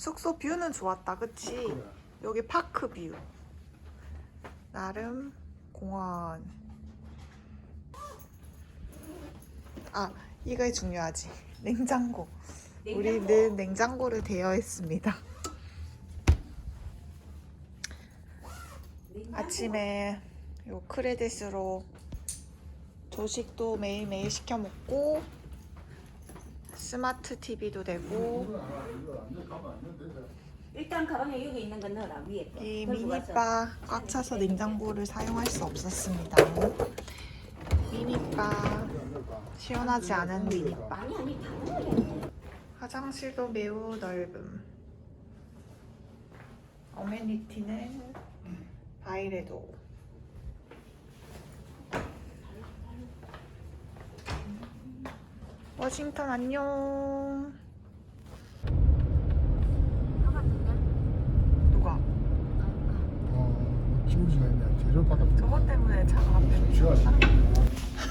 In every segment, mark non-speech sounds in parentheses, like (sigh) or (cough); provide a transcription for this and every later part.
숙소 뷰는 좋았다, 그치? 여기 파크 뷰. 나름 공원. 아, 이거 중요하지. 냉장고. 우리 는 냉장고를 대여 했습니다. 아침에 요 크레딧으로 조식도 매일매일 시켜 먹고 스마트 TV도 되고 일단 가방에 여기 있는 거 넣어라 위에 거. 이 들고 가서. 미니바 꽉 차서 냉장고를 사용할 수 없었습니다. 미니바 시원하지 않은 미니바 아니 아니 다 넣어야 돼. 화장실도 매우 넓음 어메니티는 바이레도 워싱턴 안녕. 누가? 어, 있네. 저것 때문에 차가 지워야지.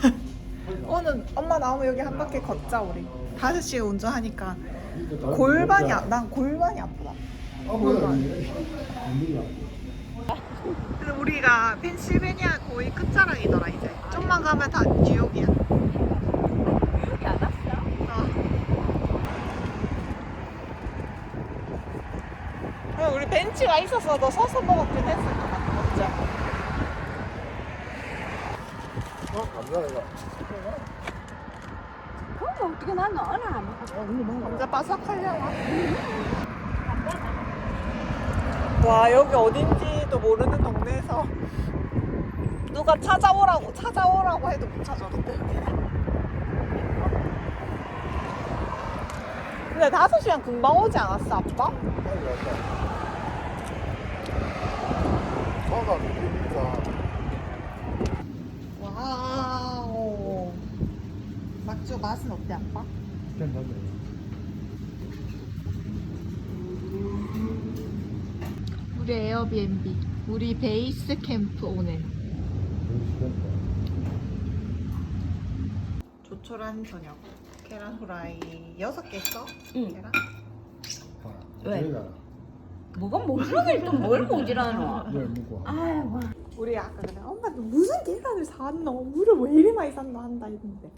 (laughs) 오늘 엄마 나오면 여기 한 바퀴 걷자 우리. 5시에 운전하니까. 골반이 아, 난 골반이 아프다. 아, 뭐야. 근데 우리가 펜실베니아 거의 끝자락이더라 이제. 좀만 가면 다 뉴욕이야 여기 안 왔어? 어. 있어서도 서서 먹었긴 했을 것 같아 맞죠? 어, 감사해요. 그럼 어떻게 난 너는 안 먹어? 감자 바삭하려나? 와 여기 어딘지도 모르는 동네에서 누가 찾아오라고 찾아오라고 해도 못 찾아오는데 근데 5시간 금방 오지 않았어 아빠? 빨리 갔다. 와우 막주 맛은 어때 아빠? 괜찮네. 우리 에어비앤비 우리 베이스 캠프 오늘 조촐한 저녁 계란 후라이 6개 써? 응. 계란? 왜? 뭐가 모르게 또뭘 모지라노? 뭘 먹고. 아이고. 우리 아까 그래 엄마 너 무슨 계란을 샀노? 물을 왜 이리 많이 샀노? 한다 했는데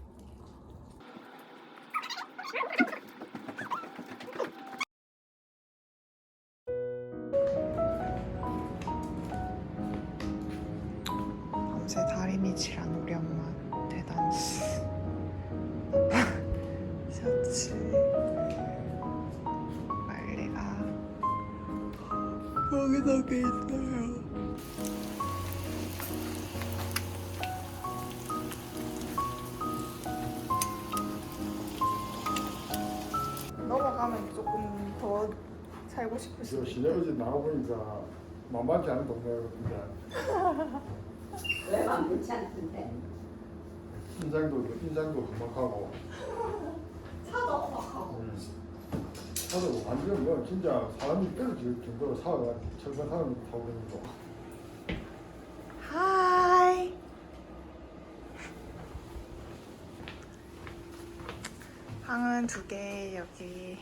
살고 싶을 수도 저 있고 시내버지 나와보니까 만만치 않은 동네입니다. (laughs) 왜 만만치 않던데? 인상도, 인상도 금방하고. 차도 막 음. 차도 완전 뭐 진짜 사람이 떨어질 정도로 사가 철판 사람이 타고 다니고. 하이 방은 두 개 여기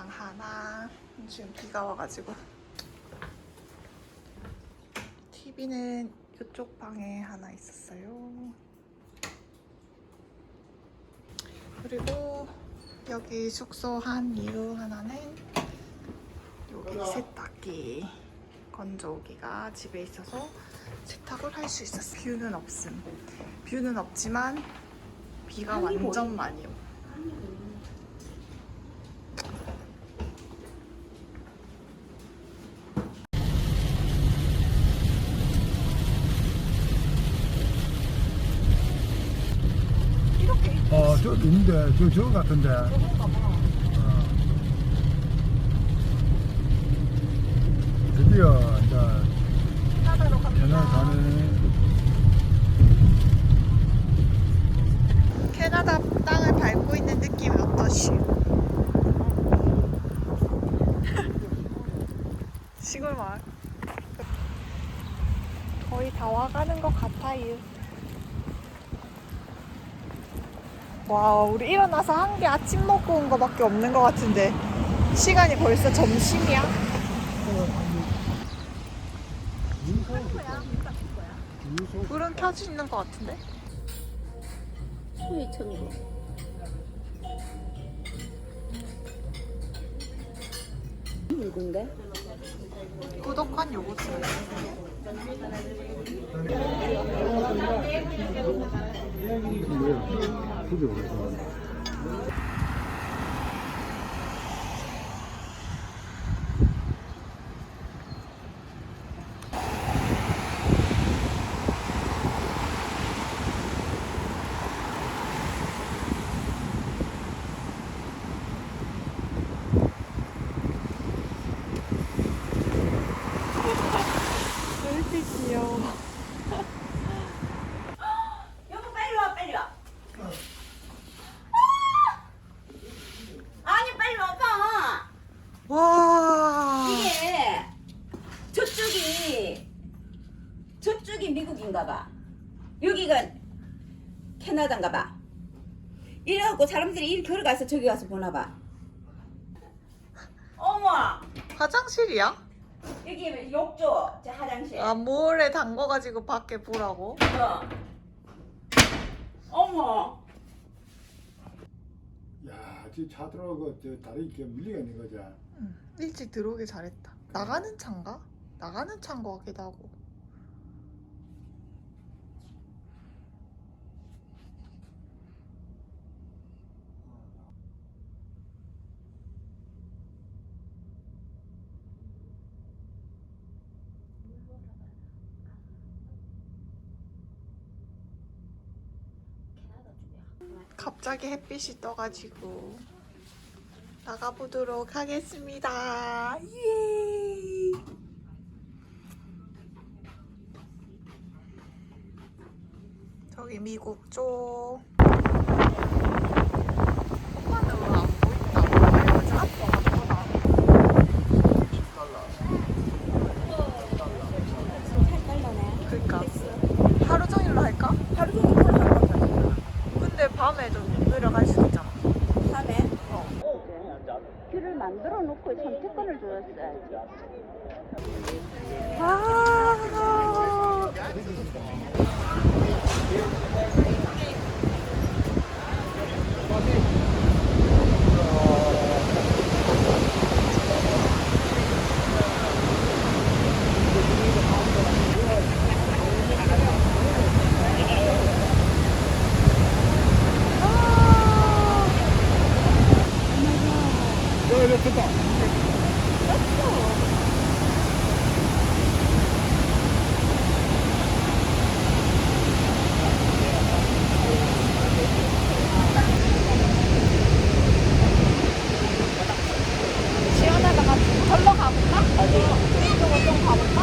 방 하나 지금 비가 와가지고 TV는 이쪽 방에 하나 있었어요 그리고 여기 숙소 한 이유 하나는 여기 세탁기 건조기가 집에 있어서 세탁을 할 수 있었어요. 뷰는 없음. 뷰는 없지만 비가 뭐. 완전 많이 오. 이 같은데 저 저거 같은데 드디어 이제 바다로 갑니다. 캐나다 땅을 밟고 있는 느낌이 어떠시? (laughs) 시골 마을. 거의 다 와가는 것 같아요. 와, 우리 일어나서 한게 아침 먹고 온 거밖에 없는 것 같은데 시간이 벌써 점심이야? 불은 켜져 있는 것 같은데? 소위 천국. 묽은데? 꾸덕한 요거 트. 그게 어디서 왜 이렇게 귀여워? 여보 빨리 와 빨리 와. 아니 빨리 와봐. 와. 이게 저쪽이 저쪽이 미국인가 봐. 여기가 캐나다인가 봐. 이래갖고 사람들이 이리 걸어가서 저기 가서 보나 봐. 어머 화장실이야? 여기 욕조 저 화장실. 아, 모래 담궈가지고 밖에 보라고? 어. 어머 야, 저차 들어오고 저 다리 이렇게 밀리가 있는 거지. 응, 일찍 들어오길 잘했다. 나가는 차인가? 나가는 것 같기도 하고. 갑자기 햇빛이 떠가지고 나가보도록 하겠습니다. 예. 저기 미국 쪽. 오빠는 왜안 보인다? 아, 여자 아빠 같구나. 그러니까 하루 종일로 할까? 하루 종일 걸어갈 근데 밤에 좀 내려갈 수 있잖아. 밤에 어. 귤을 만들어 놓고 선택권을 줬어야지. 아. 야, 야, 됐다. 시원하다가 절로 가볼까? 어디? 이쪽으로 좀 가볼까?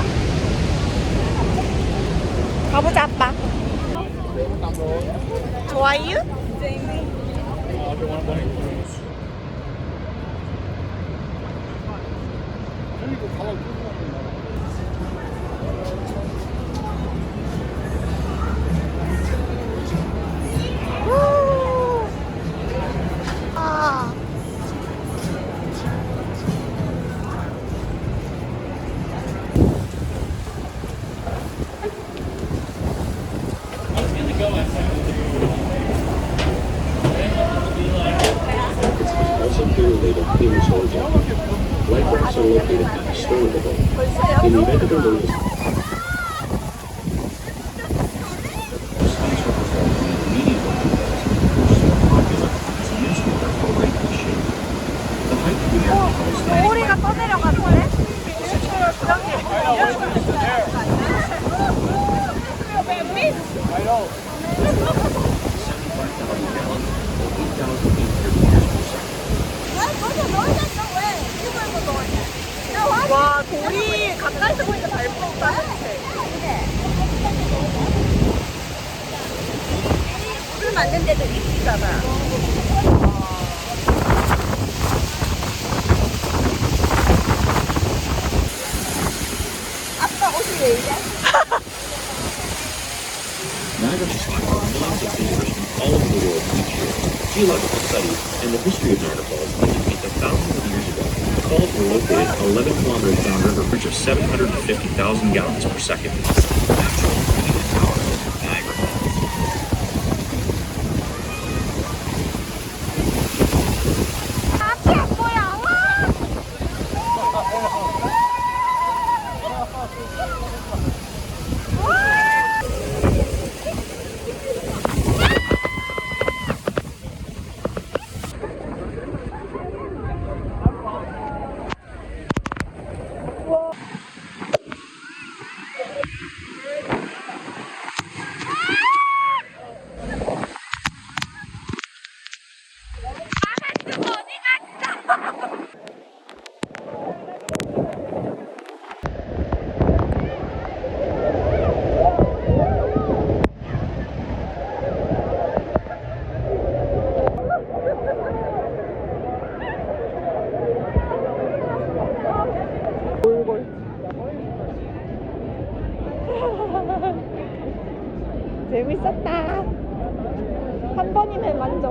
가보자 아빠 좋아요? 여 all over the world each year. Geological studies and the history of Niagara Falls indicate that thousands of years ago, the falls were located 11 kilometers downriver, which is 750,000 gallons per second. 재밌었다. 한 번이면 만족.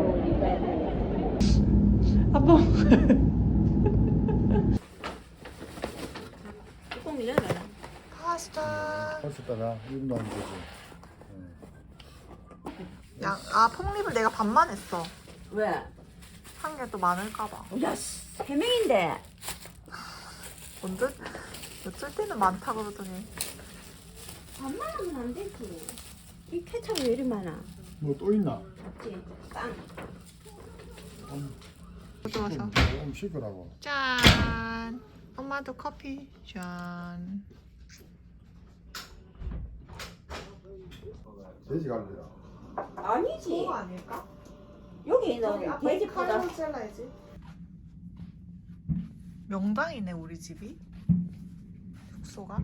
한 번. 뚜껑 열어. 파스타. 했었다가 이름도 안 되지. 양, 아, 폭립을 내가 반만 했어. 왜? 한 개 또 많을까봐. 야, 씨, 세 명인데. 언제? 어쩔 때는 많다 그러더니. 반만 하면 안 되지. 이 케찹 왜 이리 많아? 뭐 또 있나? 없지? 빵. 좋아서. 조금 식으라고. 짠. 엄마도 커피. 짠. 돼지 갈래야. 아니지. 아닐까? 여기는 돼지보다 잘라야지. 명당이네 우리 집이. 숙소가.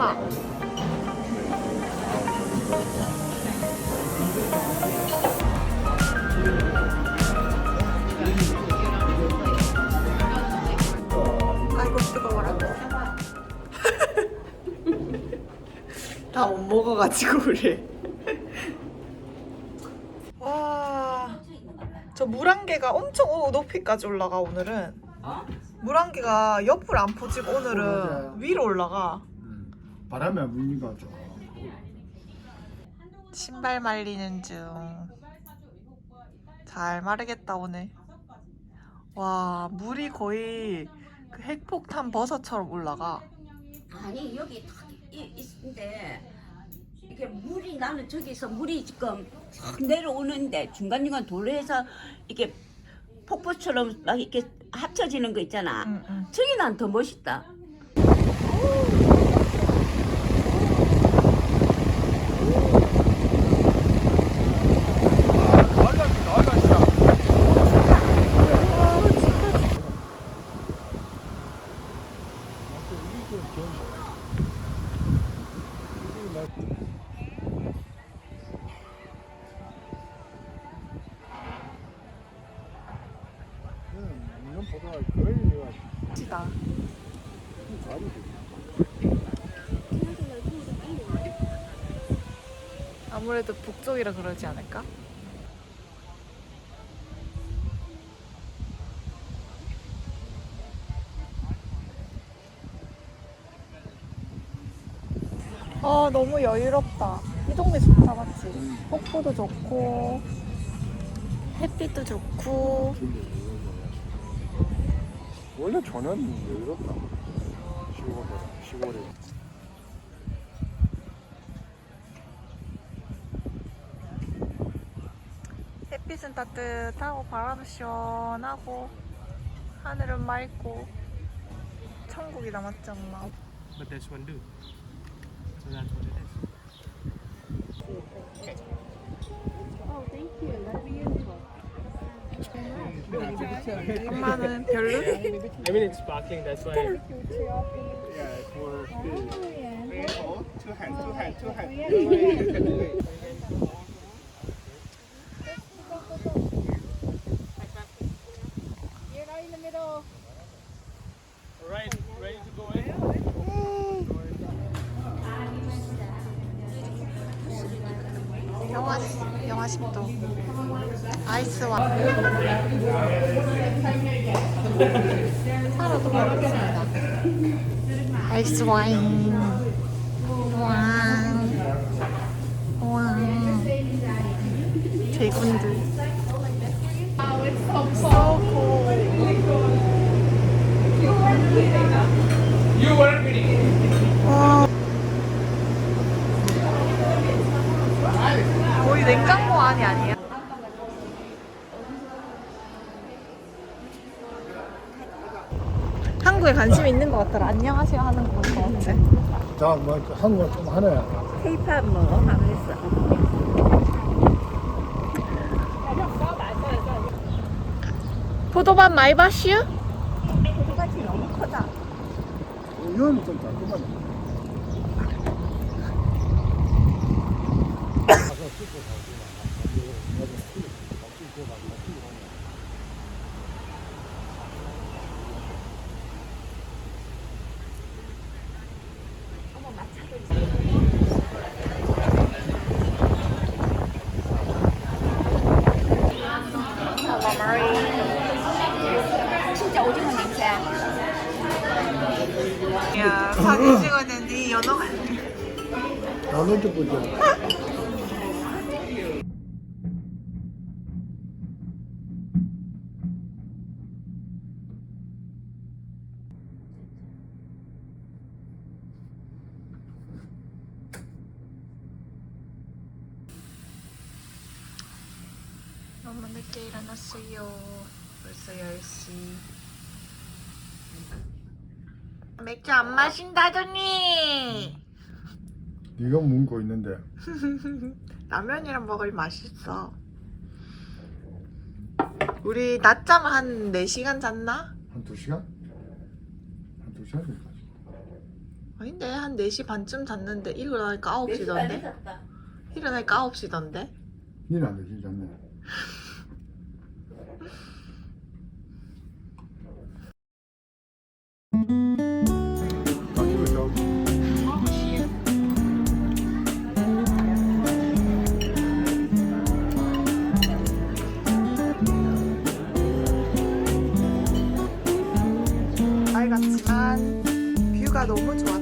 엄마 사과. 아이고 뜨거워라. (laughs) 다 못 먹어가지고 그래. (laughs) 와, 저 물안개가 엄청 오- 높이까지 올라가 오늘은. 어? 물안개가 옆을 안 퍼지고. 오늘은 위로 올라가. 음. 바람에 안 불니까 좀. 신발 말리는 중. 잘 마르겠다 오늘. 와 물이 거의 그 핵폭탄 버섯처럼 올라가. 아니 여기 이- 있는데 이게 물이 나는 저기서 물이 지금 싹 내려오는데 중간 중간 도로에서 이게 폭포처럼 막 이렇게 합쳐지는 거 있잖아. 응, 응. 저기 난 더 멋있다. 이런 보다 거의 내가 지다. 잘이 아무래도 북쪽이라 그러지 않을까? 아 너무 여유롭다. 이 동네 좋다 맞지? 폭포도 좋고 햇빛도 좋고 원래 전혀 여유롭다. 시골보다 시골이. 햇빛은 따뜻하고 바람은 시원하고 하늘은 맑고 천국이다 맞지 엄마? But this one do. So that's what it is. 엄마는 별로? I mean, it's sparkling, that's why. Yeah, for fish. Oh, two hands, two hands, two hands. Alright, ready to go in? 영하, 영하 10도. (laughs) 아이스 와인 사러도 먹겠습니다. 아이스 와인 와우 와우 대군들 so cool 와. 거의 냉장고 안이 아니야. 한국에 관심 있는 것 같더라. 안녕하세요 하는 것 같아. 자, 뭐 한국어 좀 하네. 케이팝 뭐 하면서 포도밭 많이 봤슈? 똑같이 너무 크다. 이거는 좀 달콤하네. 진짜 오징어 냄새. 야 사진 찍어야 되는데 연어가 좀 보자. 너무 늦게 일어났어요. 벌써 10시. 맥주 안 마신다더니 네가 뭉고 있는데. (laughs) 라면이랑 먹을 맛있어. 우리 낮잠 한 4시간 잤나? 한두 시간? 한두 시간 정도. 아닌데 한 4시 반쯤 잤는데 일어나니까 9시던데? 일어나니까 9시던데? 니는 안 되지, 않네. 너무 좋았다. 어,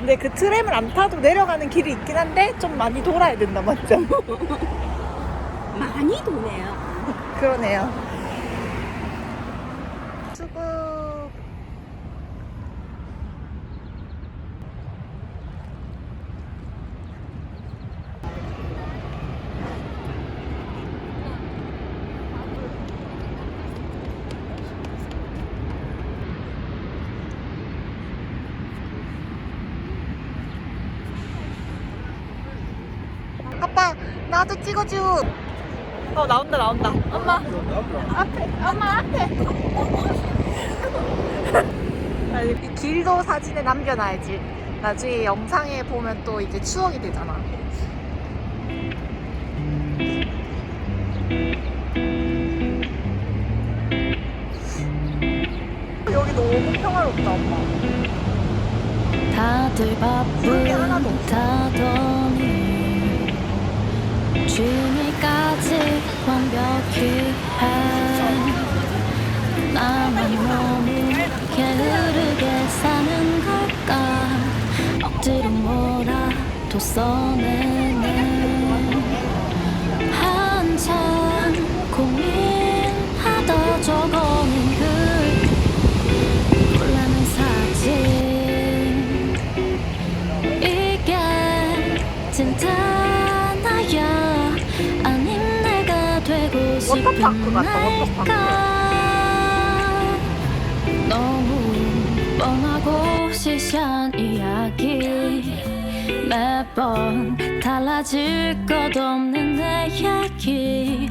근데 그 트램을 안 타도 내려가는 길이 있긴 한데 좀 많이 돌아야 된다 맞죠? (laughs) 많이 도네요. 그러네요. 수고. 아빠 찍어줘. 어 나온다 나온다. 엄마 앞에 엄마 앞에. (laughs) 아니, 이 길도 사진에 남겨놔야지. 나중에 영상에 보면 또 이제 추억이 되잖아. 여기 너무 평화롭다 엄마. 다들 없어. 바쁘다더니 준이까지 완벽히 해 나만 너무 게으르게 사는 걸까? 억지로 뭐라도 써내네 워터파크 워터파크. 나일까 너무 뻔하고 시시한 이야기 매번 달라질 것 없는 내 얘기